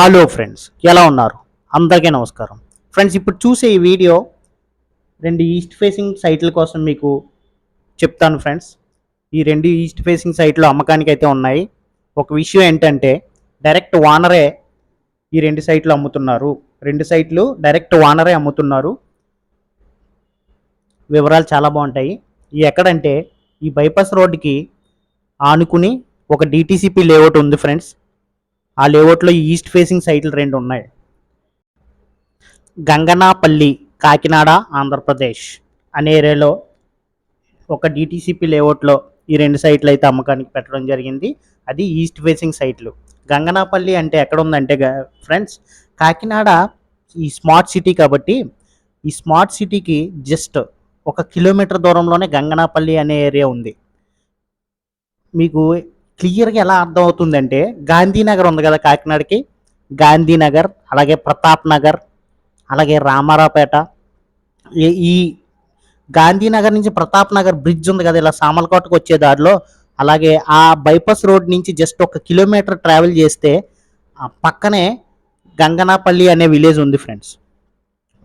Hello friends ఎలా ఉన్నారు? అందరికీ నమస్కారం. ఫ్రెండ్స్ ఇప్పుడు చూసే ఈ వీడియో రెండు ఈస్ట్ ఫేసింగ్ సైట్ల కోసం మీకు చెప్తాను ఫ్రెండ్స్ ఈ రెండు ఈస్ట్ ఫేసింగ్ సైట్లు అమ్మకానికి అయితే ఉన్నాయి. ఒక విషయం ఏంటంటే డైరెక్ట్ వానరే ఈ రెండు సైట్లు అమ్ముతున్నారు. రెండు సైట్లు డైరెక్ట్ వానరే అమ్ముతున్నారు. వివరాలు చాలా బాగుంటాయి. ఈ ఎక్కడంటే ఈ బైపాస్ రోడ్డుకి ఆనుకుని ఒక డిటీసీపీ లేఅవుట్ ఉంది ఫ్రెండ్స్ ఆ లేఅవుట్లో ఈస్ట్ ఫేసింగ్ సైట్లు రెండు ఉన్నాయి. గంగనాపల్లి కాకినాడ ఆంధ్రప్రదేశ్ అనే ఏరియాలో ఒక డిటీసీపీ లేఅవుట్లో ఈ రెండు సైట్లు అయితే అమ్మకానికి పెట్టడం జరిగింది. అది ఈస్ట్ ఫేసింగ్ సైట్లు. గంగనాపల్లి అంటే ఎక్కడ ఉందంటే ఫ్రెండ్స్ కాకినాడ ఈ స్మార్ట్ సిటీ కాబట్టి ఈ స్మార్ట్ సిటీకి జస్ట్ ఒక కిలోమీటర్ దూరంలోనే గంగనాపల్లి అనే ఏరియా ఉంది. మీకు క్లియర్గా ఎలా అర్థమవుతుందంటే గాంధీనగర్ ఉంది కదా కాకినాడకి? గాంధీనగర్ అలాగే ప్రతాప్ నగర్ అలాగే రామారావుపేట. ఈ- ఈ గాంధీనగర్ నుంచి ప్రతాప్ నగర్ బ్రిడ్జ్ ఉంది కదా ఇలా సామలకోటకు వచ్చే దారిలో. అలాగే ఆ బైపాస్ రోడ్ నుంచి జస్ట్ ఒక కిలోమీటర్ ట్రావెల్ చేస్తే పక్కనే గంగనాపల్లి అనే విలేజ్ ఉంది ఫ్రెండ్స్.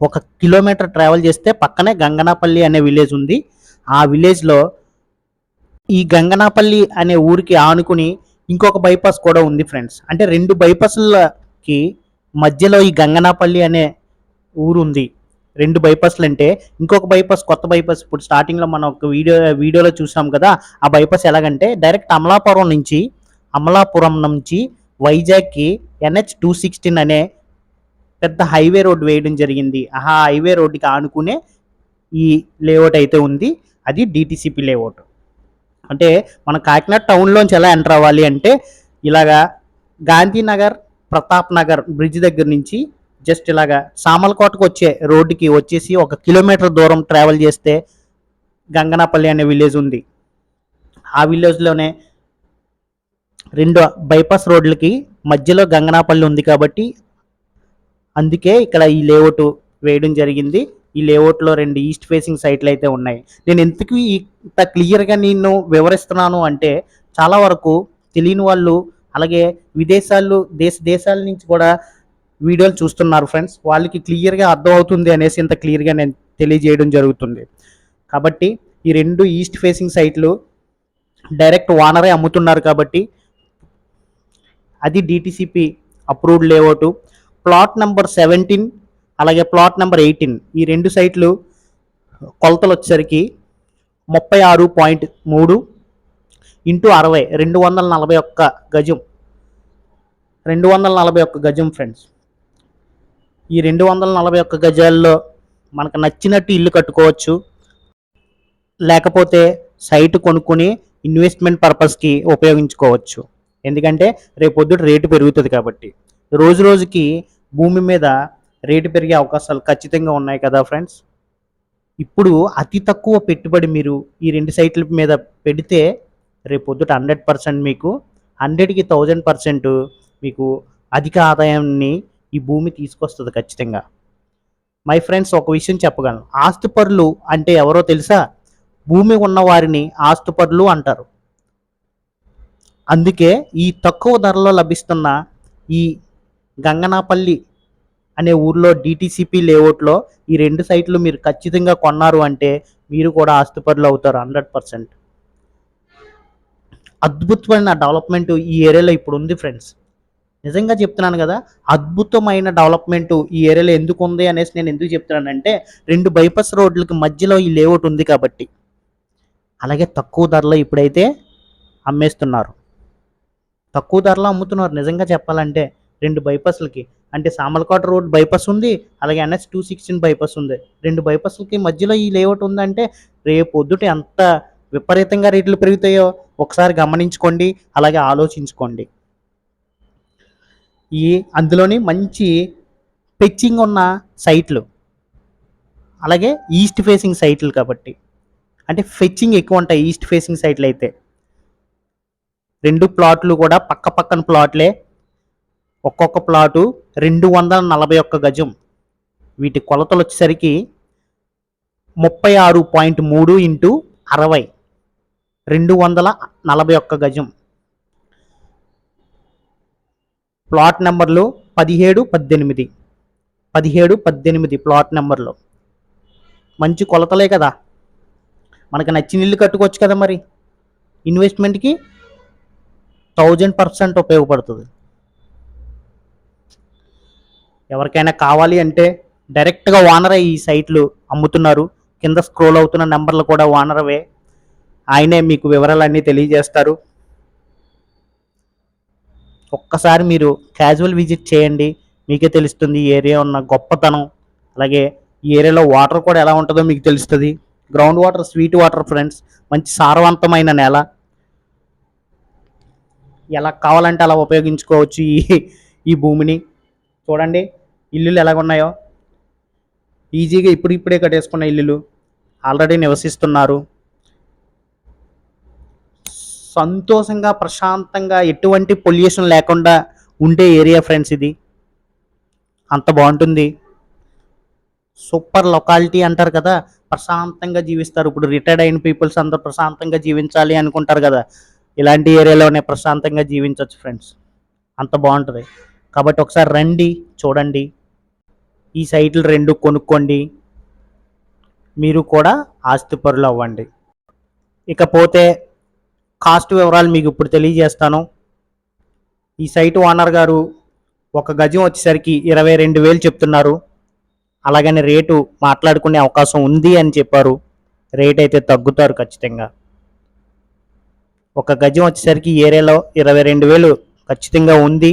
ఒక కిలోమీటర్ ట్రావెల్ చేస్తే పక్కనే గంగనాపల్లి అనే విలేజ్ ఉంది. ఆ విలేజ్లో ఈ గంగనాపల్లి అనే ఊరికి ఆనుకుని ఇంకొక బైపాస్ కూడా ఉంది ఫ్రెండ్స్. అంటే రెండు బైపాస్లకి మధ్యలో ఈ గంగనాపల్లి అనే ఊరు ఉంది. రెండు బైపాస్లు అంటే ఇంకొక బైపాస్ కొత్త బైపాస్. ఇప్పుడు స్టార్టింగ్లో మనం ఒక వీడియో వీడియోలో చూసాం కదా ఆ బైపాస్ ఎలాగంటే డైరెక్ట్ అమలాపురం నుంచి అమలాపురం నుంచి వైజాగ్కి ఎన్హెచ్ టూ సిక్స్టీన్ అనే పెద్ద హైవే రోడ్ వేయడం జరిగింది. ఆ హైవే రోడ్డుకి ఆనుకునే ఈ లేఅవుట్ అయితే ఉంది. అది డిటిసిపి లేఅవుట్ అంటే మన కాకినాడ టౌన్లోంచి ఎలా ఎంటర్ అవ్వాలి అంటే ఇలాగా గాంధీనగర్ ప్రతాప్ నగర్ బ్రిడ్జ్ దగ్గర నుంచి జస్ట్ ఇలాగా సామలకోటకు వచ్చే రోడ్డుకి వచ్చేసి ఒక కిలోమీటర్ దూరం ట్రావెల్ చేస్తే గంగనాపల్లి అనే విలేజ్ ఉంది. ఆ విలేజ్లోనే రెండు బైపాస్ రోడ్లకి మధ్యలో గంగనాపల్లి ఉంది కాబట్టి అందుకే ఇక్కడ ఈ లేఅవుట్ వేయడం జరిగింది. ఈ లేఅవుట్లో రెండు ఈస్ట్ ఫేసింగ్ సైట్లు అయితే ఉన్నాయి. నేను ఎందుకు ఇంత క్లియర్గా నేను వివరిస్తున్నాను అంటే చాలా వరకు తెలియని వాళ్ళు అలాగే విదేశాలు దేశ దేశాల నుంచి కూడా వీడియోలు చూస్తున్నారు ఫ్రెండ్స్ వాళ్ళకి క్లియర్గా అర్థమవుతుంది అనేసి ఇంత క్లియర్గా నేను తెలియజేయడం జరుగుతుంది. కాబట్టి ఈ రెండు ఈస్ట్ ఫేసింగ్ సైట్లు డైరెక్ట్ వానరే అమ్ముతున్నారు కాబట్టి అది DTCP approved layout plot number seventeen అలాగే ప్లాట్ నెంబర్ ఎయిటీన్ ఈ రెండు సైట్లు కొలతలు వచ్చేసరికి ముప్పై ఆరు పాయింట్ మూడు ఇంటూ అరవై రెండు వందల నలభై ఒక్క గజం. రెండు వందల నలభై ఒక్క గజం ఫ్రెండ్స్ ఈ రెండు వందల నలభై ఒక్క గజాల్లో మనకు నచ్చినట్టు ఇల్లు కట్టుకోవచ్చు. లేకపోతే సైట్ కొనుక్కొని ఇన్వెస్ట్మెంట్ పర్పస్కి ఉపయోగించుకోవచ్చు. ఎందుకంటే రేపు రేటు పెరుగుతుంది కాబట్టి. రోజు రోజుకి భూమి మీద రేటు పెరిగే అవకాశాలు ఖచ్చితంగా ఉన్నాయి కదా ఫ్రెండ్స్ ఇప్పుడు అతి తక్కువ పెట్టుబడి మీరు ఈ రెండు సైట్ల మీద పెడితే రేపు పొద్దుట హండ్రెడ్ పర్సెంట్ మీకు హండ్రెడ్కి థౌజండ్ పర్సెంట్ మీకు అధిక ఆదాయాన్ని ఈ భూమి తీసుకొస్తుంది ఖచ్చితంగా. మై ఫ్రెండ్స్ ఒక విషయం చెప్పగలను. ఆస్తుపరులు అంటే ఎవరో తెలుసా? భూమి ఉన్న వారిని అంటారు. అందుకే ఈ తక్కువ ధరలో లభిస్తున్న ఈ గంగనాపల్లి అనే ఊర్లో డిటిసిపి లేఅవుట్లో ఈ రెండు సైట్లు మీరు ఖచ్చితంగా కొన్నారు అంటే మీరు కూడా ఆస్తిపరులు అవుతారు హండ్రెడ్ పర్సెంట్. అద్భుతమైన డెవలప్మెంట్ ఈ ఏరియాలో ఇప్పుడు ఉంది ఫ్రెండ్స్. నిజంగా చెప్తున్నాను కదా అద్భుతమైన డెవలప్మెంట్ ఈ ఏరియాలో ఎందుకు ఉంది అనేసి నేను ఎందుకు చెప్తున్నానంటే రెండు బైపాస్ రోడ్లకి మధ్యలో ఈ లేఅవుట్ ఉంది కాబట్టి. అలాగే తక్కువ ధరలో ఇప్పుడైతే అమ్మేస్తున్నారు. తక్కువ ధరలో అమ్ముతున్నారు. నిజంగా చెప్పాలంటే రెండు బైపాస్లకి అంటే సామలకోట రోడ్ బైపాస్ ఉంది అలాగే ఎన్ఎస్ టూ సిక్స్టీన్ బైపాస్ ఉంది. రెండు బైపాస్లకి మధ్యలో ఈ లేఅవుట్ ఉందంటే రేపు పొద్దుట ఎంత విపరీతంగా రేట్లు పెరుగుతాయో ఒకసారి గమనించుకోండి అలాగే ఆలోచించుకోండి. ఈ అందులోని మంచి పెచ్చింగ్ ఉన్న సైట్లు అలాగే ఈస్ట్ ఫేసింగ్ సైట్లు కాబట్టి. అంటే ఫెచ్చింగ్ ఎక్కువ ఉంటాయి ఈస్ట్ ఫేసింగ్ సైట్లు అయితే రెండు ప్లాట్లు కూడా పక్క పక్కన ప్లాట్లే ఒక్కొక్క ప్లాటు రెండు వందల నలభై ఒక్క గజం. వీటి కొలతలు వచ్చేసరికి ముప్పై ఆరు పాయింట్ మూడు ఇంటూ అరవై. రెండు వందల నలభై ఒక్క గజం. ప్లాట్ నెంబర్లు పదిహేడు పద్దెనిమిది. పదిహేడు పద్దెనిమిది ప్లాట్ నెంబర్లు. మంచి కొలతలే కదా. మనకు నచ్చిన ఇల్లు కట్టుకోవచ్చు కదా మరి. ఇన్వెస్ట్మెంట్కి థౌజండ్ పర్సెంట్ ఉపయోగపడుతుంది. ఎవరికైనా కావాలి అంటే డైరెక్ట్గా ఓనరే ఈ సైట్లు అమ్ముతున్నారు. కింద స్క్రోల్ అవుతున్న నెంబర్లు కూడా ఓనర్వే ఆయనే మీకు వివరాలన్నీ తెలియజేస్తారు. ఒక్కసారి మీరు క్యాజువల్ విజిట్ చేయండి. మీకే తెలుస్తుంది ఈ ఏరియా ఉన్న గొప్పతనం. అలాగే ఈ ఏరియాలో వాటర్ కూడా ఎలా ఉంటుందో మీకు తెలుస్తుంది. Ground water sweet water friends మంచి సారవంతమైన నేల. ఎలా కావాలంటే అలా ఉపయోగించుకోవచ్చు ఈ ఈ భూమిని. చూడండి ఇల్లులు ఎలాగున్నాయో. ఈజీగా ఇప్పుడిప్పుడే కట్టేసుకున్న ఇల్లులు ఆల్రెడీ నివసిస్తున్నారు. సంతోషంగా ప్రశాంతంగా ఎటువంటి పొల్యూషన్ లేకుండా ఉండే ఏరియా ఫ్రెండ్స్ ఇది. అంత బాగుంటుంది. సూపర్ లొకాలిటీ అంటారు కదా ప్రశాంతంగా జీవిస్తారు. ఇప్పుడు రిటైర్డ్ అయిన పీపుల్స్ అందరూ ప్రశాంతంగా జీవించాలి అనుకుంటారు కదా ఇలాంటి ఏరియాలోనే ప్రశాంతంగా జీవించవచ్చు ఫ్రెండ్స్. అంత బాగుంటుంది. కాబట్టి ఒకసారి రండి చూడండి. ఈ సైట్లు రెండు కొనుక్కోండి. మీరు కూడా ఆస్తిపరులు అవ్వండి. ఇకపోతే కాస్ట్ వివరాలు మీకు ఇప్పుడు తెలియజేస్తాను. ఈ సైట్ ఓనర్ గారు ఒక గజం వచ్చేసరికి ఇరవై రెండు వేలు చెప్తున్నారు. అలాగని రేటు మాట్లాడుకునే అవకాశం ఉంది అని చెప్పారు. రేట్ అయితే తగ్గుతారు ఖచ్చితంగా. ఒక గజం వచ్చేసరికి ఏరియాలో ఇరవై రెండు వేలు ఖచ్చితంగా ఉంది.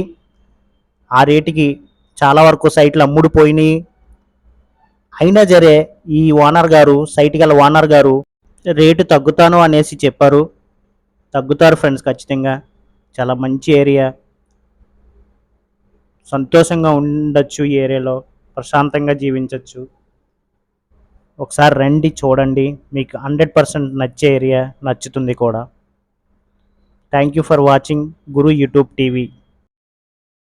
ఆ రేటుకి చాలా వరకు సైట్లు అమ్ముడుపోయినాయి. అయినా సరే ఈ ఓనర్ గారు సైట్ గల ఓనర్ గారు రేటు తగ్గుతాను అనేసి చెప్పారు. తగ్గుతారు ఫ్రెండ్స్ ఖచ్చితంగా. చాలా మంచి ఏరియా. సంతోషంగా ఉండొచ్చు ఈ ఏరియాలో. ప్రశాంతంగా జీవించవచ్చు ఒకసారి రండి చూడండి. మీకు హండ్రెడ్ పర్సెంట్ నచ్చే ఏరియా నచ్చుతుంది కూడా. Thank you for watching Guru YouTube TV.